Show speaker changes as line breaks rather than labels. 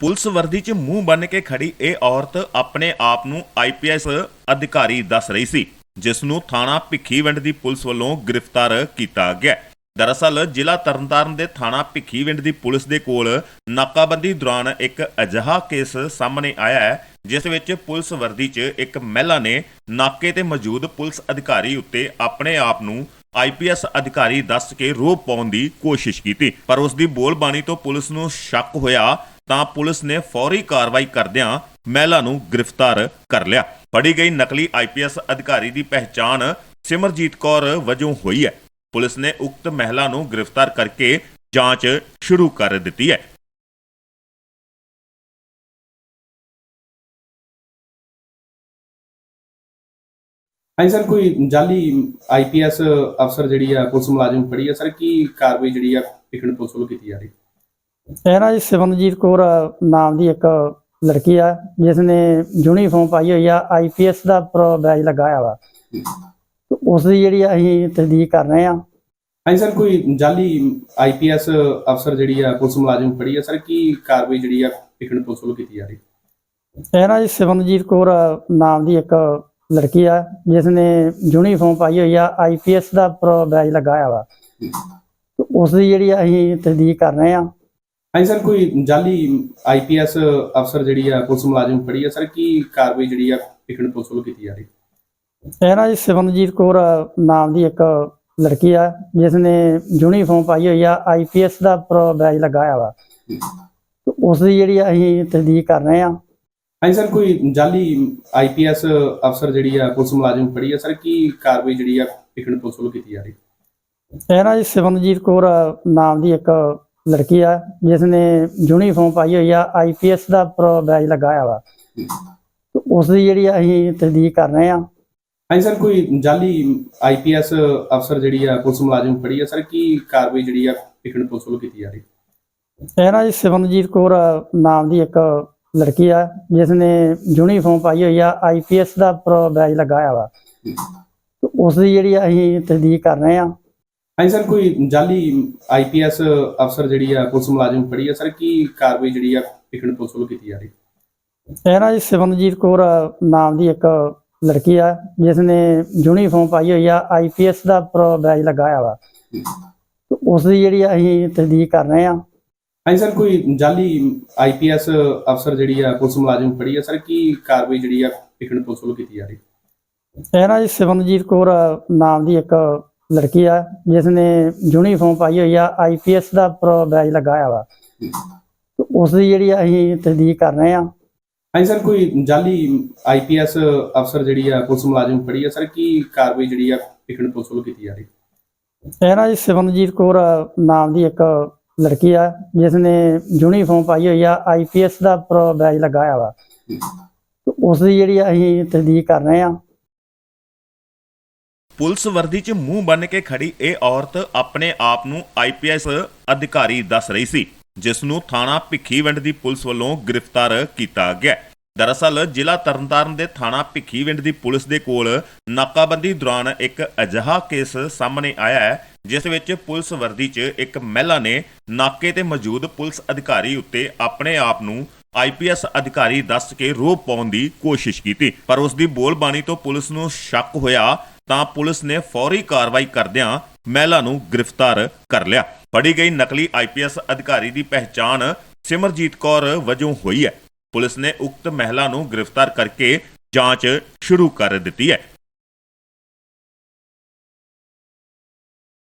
Police ਵਰਦੀ 'ਚ ਮੂੰਹ ਬੰਨ ਕੇ ਖੜੀ ਇਹ ਔਰਤ ਆਪਣੇ ਆਪ ਨੂੰ ਆਈਪੀਐਸ ਅਧਿਕਾਰੀ ਦੱਸ ਰਹੀ ਸੀ, ਜਿਸ ਨੂੰ ਥਾਣਾ ਭਿੱਖੀਵਿੰਡ ਦੀ ਪੁਲਿਸ ਵੱਲੋਂ ਗ੍ਰਿਫਤਾਰ ਕੀਤਾ ਗਿਆ। ਦਰਅਸਲ, ਜ਼ਿਲ੍ਹਾ ਤਰਨਤਾਰਨ ਦੇ ਥਾਣਾ ਭਿੱਖੀਵਿੰਡ ਦੀ ਪੁਲਿਸ ਦੇ ਕੋਲ ਨਾਕਾਬੰਦੀ ਦੌਰਾਨ ਇੱਕ ਅਜਿਹਾ ਕੇਸ ਸਾਹਮਣੇ ਆਇਆ ਹੈ, ਜਿਸ ਵਿੱਚ ਪੁਲਿਸ ਵਰਦੀ 'ਚ ਇੱਕ ਮਹਿਲਾ ਨੇ ਨਾਕੇ ਤੇ ਮੌਜੂਦ ਪੁਲਿਸ ਅਧਿਕਾਰੀ ਉੱਤੇ ਆਪਣੇ ਆਪ ਨੂੰ ਆਈਪੀਐਸ ਅਧਿਕਾਰੀ ਦੱਸ ਕੇ ਰੋਪ ਪਾਉਣ ਦੀ ਕੋਸ਼ਿਸ਼ ਕੀਤੀ। ਪਰ ਉਸ ਦੀ ਬੋਲਬਾਣੀ ਤੋਂ ਪੁਲਿਸ ਨੂੰ ਸ਼ੱਕ ਹੋਇਆ ਤਾਂ ਪੁਲਿਸ ਨੇ ਫੌਰੀ ਕਾਰਵਾਈ ਕਰਦਿਆਂ ਮਹਿਲਾ ਨੂੰ ਗ੍ਰਿਫਤਾਰ ਕਰ ਲਿਆ। ਫੜੀ ਗਈ ਨਕਲੀ ਆਈਪੀਐਸ ਅਧਿਕਾਰੀ ਦੀ ਪਹਿਚਾਣ ਸਿਮਰਜੀਤ ਕੌਰ ਵਜੋਂ ਹੋਈ ਹੈ। ਪੁਲਿਸ ਨੇ ਉਕਤ ਮਹਿਲਾ ਨੂੰ ਗ੍ਰਿਫਤਾਰ ਕਰਕੇ ਜਾਂਚ ਸ਼ੁਰੂ ਕਰ ਦਿੱਤੀ ਹੈ।
ਹਾਂਜੀ ਸਰ, ਕੋਈ ਜਾਲੀ ਆਈਪੀਐਸ ਅਫਸਰ ਜਿਹੜੀ ਆ ਪੁਲਿਸ ਮੁਲਾਜ਼ਮ ਫੜੀ ਆ? ਸਰ, ਕੀ ਕਾਰਵਾਈ ਜਿਹੜੀ ਆ ਪਿਕਣ ਪੁਲਿਸ ਵੱਲੋਂ ਕੀਤੀ ਜਾ ਰਹੀ?
ਹੈ ਇਹ ਨਾ ਜੀ ਸਿਮਰਨਜੀਤ ਕੌਰ ਨਾਮ ਦੀ ਇੱਕ ਲੜਕੀ ਆ ਜਿਸ ਨੇ ਯੂਨੀਫਾਰਮ ਪਾਈ ਹੋਈ ਆ ਆਈਪੀਐਸ ਦਾ ਪ੍ਰੋ ਬੈਜ ਲਗਾਇਆ ਵਾ। ਉਸ ਦੀ ਜਿਹੜੀ ਅਸੀਂ ਤਸਦੀਕ ਕਰ ਰਹੇ ਆ।
ਹਾਂਜੀ ਸਰ ਕੋਈ ਜਾਲੀ ਆਈਪੀਐਸ ਅਫਸਰ ਜਿਹੜੀ ਆ ਪੁਲਿਸ ਮੁਲਾਜ਼ਮ ਫੜੀ ਆ? ਸਰ ਕੀ ਕਾਰਵਾਈ ਜਿਹੜੀ ਆ ਪਿਕਣ ਪੁਲਿਸ ਵੱਲੋਂ ਕੀਤੀ ਜਾ ਰਹੀ?
ਇਹ ਨਾ ਜੀ ਸਿਮਰਨਜੀਤ ਕੌਰ ਨਾਮ ਦੀ ਇੱਕ ਲੜਕੀ ਆ ਜਿਸ ਨੇ ਯੂਨੀਫਾਰਮ ਪਾਈ ਹੋਈ ਆ ਆਈਪੀਐਸ ਦਾ ਪ੍ਰੋ ਬੈਜ ਲਗਾਇਆ ਵਾ। ਉਸ ਦੀ ਜਿਹੜੀ ਅਸੀਂ ਤਸਦੀਕ ਕਰ ਰਹੇ ਆ।
ਹਾਂਜੀ ਸਰ ਕੋਈ ਜਾਲੀ ਆਈਪੀਐਸ ਅਫਸਰ ਜਿਹੜੀ ਆ ਪੁਲਿਸ ਮੁਲਾਜ਼ਮ ਫੜੀ ਆ ਸਰ ਕੀ ਕਾਰਵਾਈ ਜਿਹੜੀ ਆ ਪਿਕਣ ਪੁਲਿਸ ਵੱਲੋਂ ਕੀਤੀ ਜਾ ਰਹੀ
ਇਹ ਨਾ ਜੀ ਸਿਮਰਨਜੀਤ ਕੌਰ ਨਾਮ ਦੀ ਇੱਕ ਲੜਕੀ ਆ ਜਿਸ ਨੇ ਯੂਨੀਫਾਰਮ ਪਾਈ ਹੋਈ ਆ ਆਈਪੀਐਸ ਦਾ ਬੈਜ ਲਗਾਇਆ ਵਾ। ਉਸ ਦੀ ਜਿਹੜੀ ਅਸੀਂ ਤਸਦੀਕ ਕਰ ਰਹੇ ਆ।
ਹਾਂਜੀ ਸਰ ਕੋਈ ਜਾਲੀ ਆਈਪੀਐਸ ਅਫਸਰ ਜਿਹੜੀ ਆ ਪੁਲਿਸ ਮੁਲਾਜ਼ਮ ਫੜੀ ਆ ਸਰ ਕੀ ਕਾਰਵਾਈ ਜਿਹੜੀ ਆ ਪਿਕਣ ਪੁਲਿਸ ਵੱਲੋਂ ਕੀਤੀ ਜਾ ਰਹੀ
ਇਹ ਨਾ ਜੀ ਸਿਮਰਨਜੀਤ ਕੌਰ ਨਾਮ ਦੀ ਇੱਕ ਲੜਕੀ ਆ ਜਿਸ ਨੇ ਯੂਨੀਫਾਰਮ ਪਾਈ ਹੋਈ ਆ ਆਈਪੀਐਸ ਦਾ ਬੈਜ ਲਗਾਇਆ ਵਾ। ਉਸ ਦੀ ਜਿਹੜੀ ਅਸੀਂ ਤਸਦੀਕ ਕਰ ਰਹੇ ਆ।
ਹਾਂਜੀ ਸਰ ਕੋਈ ਜਾਲੀ ਆਈਪੀਐਸ ਅਫਸਰ ਜਿਹੜੀ ਆ ਪੁਲਿਸ ਮੁਲਾਜ਼ਮ ਫੜੀ ਆ? ਸਰ ਕੀ ਕਾਰਵਾਈ ਜਿਹੜੀ ਆ ਪਿਕਣ ਪੁਲਿਸ ਵੱਲੋਂ ਕੀਤੀ ਜਾ ਰਹੀ?
ਇਹ ਨਾ ਜੀ ਸਿਮਰਨਜੀਤ ਕੌਰ ਨਾਮ ਦੀ ਇੱਕ ਲੜਕੀ ਆ ਜਿਸ ਨੇ ਯੂਨੀਫਾਰਮ ਪਾਈ ਹੋਈ ਆ ਆਈਪੀਐਸ ਦਾ ਬੈਜ ਲਗਾਇਆ ਵਾ। ਉਸ ਦੀ ਜਿਹੜੀ ਅਸੀਂ ਤਸਦੀਕ ਕਰ ਰਹੇ ਆ।
ਹਾਂਜੀ ਸਰ ਕੋਈ ਜਾਲੀ ਆਈਪੀਐਸ ਅਫਸਰ ਜਿਹੜੀ ਆ ਪੁਲਿਸ ਮੁਲਾਜ਼ਮ ਫੜੀ ਆ ਸਰ ਕੀ ਕਾਰਵਾਈ ਜਿਹੜੀ ਆ ਪਿਕਣ ਪੁਲਿਸ ਵੱਲੋਂ ਕੀਤੀ ਜਾ ਰਹੀ?
ਇਹ ਨਾ ਜੀ ਸਿਮਰਨਜੀਤ ਕੌਰ ਨਾਮ ਦੀ ਇੱਕ ਲੜਕੀ ਆ ਜਿਸ ਨੇ ਯੂਨੀਫਾਰਮ ਪਾਈ ਹੋਈ ਆ ਆਈਪੀਐਸ ਦਾ ਬੈਜ ਲਗਾਇਆ ਵਾ। ਉਸ ਦੀ ਜਿਹੜੀ ਅਸੀਂ ਤਸਦੀਕ ਕਰ ਰਹੇ ਆ।
ਹਾਂਜੀ ਸਰ ਕੋਈ ਜਾਲੀ ਆਈਪੀਐਸ ਅਫਸਰ ਜਿਹੜੀ ਆ ਪੁਲਿਸ ਮੁਲਾਜ਼ਮ ਫੜੀ ਆ ਸਰ ਕੀ ਕਾਰਵਾਈ ਜਿਹੜੀ ਆ ਪਿਕਣ ਪੁਲਿਸ ਵੱਲੋਂ ਕੀਤੀ ਜਾ ਰਹੀ?
ਇਹ ਨਾ ਜੀ ਸਿਮਰਨਜੀਤ ਕੌਰ ਨਾਮ ਦੀ ਇੱਕ ਲੜਕੀ ਆ ਜਿਸ ਨੇ ਯੂਨੀਫਾਰਮ ਪਾਈ ਹੋਈ ਆ ਆਈਪੀਐਸ ਦਾ ਬੈਜ ਲਗਾਇਆ ਵਾ। ਉਸ ਦੀ ਜਿਹੜੀ ਅਸੀਂ ਤਸਦੀਕ ਕਰ ਰਹੇ ਆ।
ਹਾਂਜੀ ਸਰ ਕੋਈ ਜਾਲੀ ਆਈਪੀਐਸ ਅਫਸਰ ਜਿਹੜੀ ਆ ਪੁਲਿਸ ਮੁਲਾਜ਼ਮ ਫੜੀ ਆ? ਸਰ ਕੀ ਕਾਰਵਾਈ ਜਿਹੜੀ ਆ ਪਿਕਣ ਪੁਲਿਸ ਵੱਲੋਂ ਕੀਤੀ ਜਾ ਰਹੀ?
ਇਹ ਨਾ ਜੀ ਸਿਮਰਨਜੀਤ ਕੌਰ ਨਾਮ ਦੀ ਇੱਕ ਲੜਕੀ ਆ ਜਿਸ ਨੇ ਯੂਨੀਫਾਰਮ ਪਾਈ ਹੋਈ ਆ ਆਈਪੀਐਸ ਦਾ ਬੈਜ ਲਗਾਇਆ ਵਾ। ਉਸ ਦੀ ਜਿਹੜੀ ਅਸੀਂ ਤਸਦੀਕ ਕਰ ਰਹੇ ਆ।
ਪੁਲਿਸ ਵਰਦੀ 'ਚ ਮੂੰਹ ਬੰਨ ਕੇ ਖੜੀ ਇਹ ਔਰਤ ਆਪਣੇ ਆਪ ਨੂੰ ਆਈਪੀਐਸ ਅਧਿਕਾਰੀ ਦੱਸ ਰਹੀ ਸੀ, ਜਿਸ ਨੂੰ ਥਾਣਾ ਭਿੱਖੀਵਿੰਡ ਦੀ ਪੁਲਿਸ ਵੱਲੋਂ ਗ੍ਰਿਫਤਾਰ ਕੀਤਾ ਗਿਆ। ਦਰਅਸਲ, ਜ਼ਿਲ੍ਹਾ ਤਰਨਤਾਰਨ ਦੇ ਥਾਣਾ ਭਿੱਖੀਵਿੰਡ ਦੀ ਪੁਲਿਸ ਦੇ ਕੋਲ ਨਾਕਾਬੰਦੀ ਦੌਰਾਨ ਇੱਕ ਅਜਿਹਾ ਕੇਸ ਸਾਹਮਣੇ ਆਇਆ ਹੈ, ਜਿਸ ਵਿੱਚ ਪੁਲਿਸ ਵਰਦੀ 'ਚ ਇੱਕ ਮਹਿਲਾ ਨੇ ਨਾਕੇ ਤੇ ਮੌਜੂਦ ਪੁਲਿਸ ਅਧਿਕਾਰੀ ਉੱਤੇ ਆਪਣੇ ਆਪ ਨੂੰ ਆਈਪੀਐਸ ਅਧਿਕਾਰੀ ਦੱਸ ਕੇ ਰੋਪ ਪਾਉਣ ਦੀ ਕੋਸ਼ਿਸ਼ ਕੀਤੀ। ਪਰ ਉਸ ਦੀ ਬੋਲਬਾਣੀ ਤੋਂ ਪੁਲਿਸ ਨੂੰ ਸ਼ੱਕ ਹੋਇਆ ਤਾਂ ਪੁਲਿਸ ਨੇ ਫੌਰੀ ਕਾਰਵਾਈ ਕਰਦਿਆਂ ਮਹਿਲਾ ਨੂੰ ਗ੍ਰਿਫਤਾਰ ਕਰ ਲਿਆ। ਫੜੀ ਗਈ ਨਕਲੀ ਆਈਪੀਐਸ ਅਧਿਕਾਰੀ ਦੀ ਪਹਿਚਾਣ ਸਿਮਰਜੀਤ ਕੌਰ ਵਜੋਂ ਹੋਈ ਹੈ। ਪੁਲਿਸ ਨੇ ਉਕਤ ਮਹਿਲਾ ਨੂੰ ਗ੍ਰਿਫਤਾਰ ਕਰਕੇ ਜਾਂਚ ਸ਼ੁਰੂ ਕਰ ਦਿੱਤੀ ਹੈ।